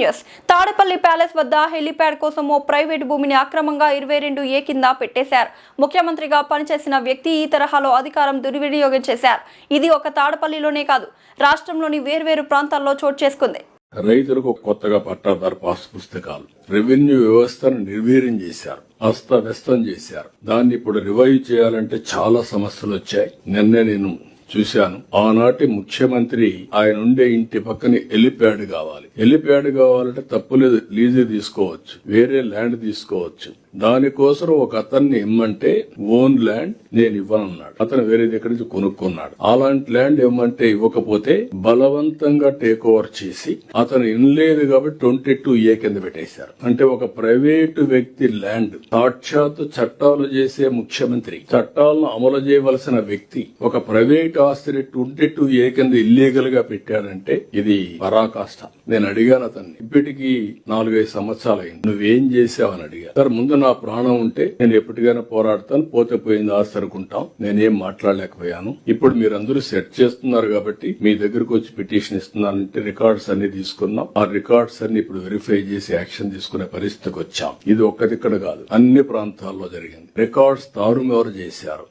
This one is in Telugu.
న్యూస్. తాడేపల్లి ప్యాలెస్ వద్ద హెలీప్యాడ్ కోసం ఓ ప్రైవేటు భూమిని అక్రమంగా ఇరవై రెండు ఏ కింద పెట్టేశారు. ముఖ్యమంత్రిగా పనిచేసిన వ్యక్తి ఈ తరహాలో అధికారం దుర్వినియోగం చేశారు. ఇది ఒక తాడపల్లిలోనే కాదు రాష్ట్రంలోని వేర్వేరు ప్రాంతాల్లో చోటు చేసుకుంది. రైతులకు కొత్తగా పట్టాదారు పాస్ పుస్తకాలు రెవెన్యూ వ్యవస్థను నిర్వీర్యం చేశారు అస్తవ్యస్తం చేశారు. దాన్ని ఇప్పుడు రివైవ్ చేయాలంటే చాలా సమస్యలు వచ్చాయి. నిన్నే నేను చూశాను. ఆనాటి ముఖ్యమంత్రి ఆయన ఉండే ఇంటి పక్కన ఎలిప్యాడ్ కావాలి. ఎలిప్యాడ్ కావాలంటే తప్పులేదు లీజు తీసుకోవచ్చు వేరే ల్యాండ్ తీసుకోవచ్చు. దానికోసం ఒక అతన్ని ఇమ్మంటే ఓన్ ల్యాండ్ నేను ఇవ్వనన్నాడు. అతను వేరే దగ్గర నుంచి కొనుక్కున్నాడు. అలాంటి ల్యాండ్ ఇవ్వమంటే ఇవ్వకపోతే బలవంతంగా టేక్ ఓవర్ చేసి అతను ఇన్లేదు కాబట్టి ట్వంటీ టూ ఏ కింద పెట్టేశారు. అంటే ఒక ప్రైవేటు వ్యక్తి ల్యాండ్ సాక్షాత్ చట్టాలు చేసే ముఖ్యమంత్రి చట్టాలను అమలు చేయవలసిన వ్యక్తి ఒక ప్రైవేట్ ఆస్తిని ట్వంటీ టూ ఏ కింద ఇల్లీగల్గా పెట్టాడంటే ఇది పరాకాష్ట. నేను అడిగాను అతన్ని ఇప్పటికీ నాలుగైదు సంవత్సరాలు అయింది నువ్వేం చేసావని అడిగా. సార్ ముందు నా ప్రాణం ఉంటే నేను ఎప్పటికైనా పోరాడతాను పోతే పోయింది ఆస్తి అనుకుంటాం నేనేం మాట్లాడలేకపోయాను. ఇప్పుడు మీరందరూ సెట్ చేస్తున్నారు కాబట్టి మీ దగ్గరకు వచ్చి పిటిషన్ ఇస్తున్నానంటే రికార్డ్స్ అన్ని తీసుకున్నాం. ఆ రికార్డ్స్ అన్ని ఇప్పుడు వెరిఫై చేసి యాక్షన్ తీసుకునే పరిస్థితికి వచ్చాం. ఇది ఒక్కదిక్కడ కాదు అన్ని ప్రాంతాల్లో జరిగింది. రికార్డ్స్ తారుమారు చేశారు.